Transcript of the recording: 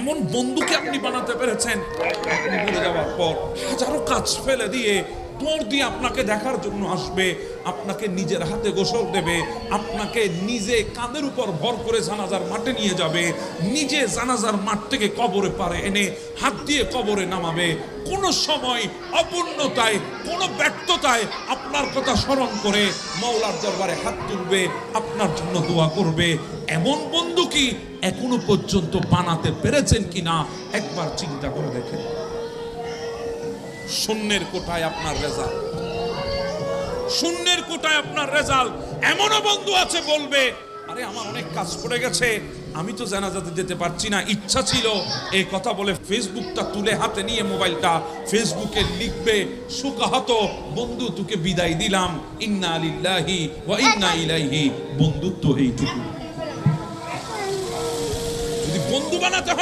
এমন বন্ধুকে আপনি বানাতে পেরেছেন? যাওয়ার পর হাজারো কাজ ফেলে দিয়ে দৌড় দিয়ে আপনাকে দেখার জন্য আসবে, আপনাকে নিজের হাতে গোসল দেবে, আপনাকে নিজে কাঁধের উপর ভর করে জানাজার মাঠে নিয়ে যাবে, নিজে জানাজার মাঠ থেকে কবরে পারে এনে হাত দিয়ে কবরে নামাবে। কোনো সময় অপূর্ণতায়, কোনো ব্যর্থতায় আপনার কথা স্মরণ করে মৌলার দরবারে হাত তুলবে, আপনার জন্য দোয়া করবে। এমন বন্ধু কি এখনও পর্যন্ত বানাতে পেরেছেন কিনা একবার চিন্তা করে দেখেন। শূন্যের কোটায় আপনার রেজাল্ট। শূন্যের কোটায় আপনার রেজাল্ট। এমনও বন্ধু আছে বলবে, আরে আমার অনেক কাজ পড়ে গেছে, আমি তো জানাজাতে যেতে পারছি না। ইচ্ছা ছিল এই কথা বলে ফেসবুকটা তুলে হাতে নিয়ে মোবাইলটা ফেসবুকে লিখবে। সুকাহত, বন্ধু, তোকে বিদায় দিলাম। ইন্না আলিল্লাহি ওয়া ইন্না ইলাইহি। বন্ধুত্ব এইটুকু যদি বন্ধু বানাতে হয়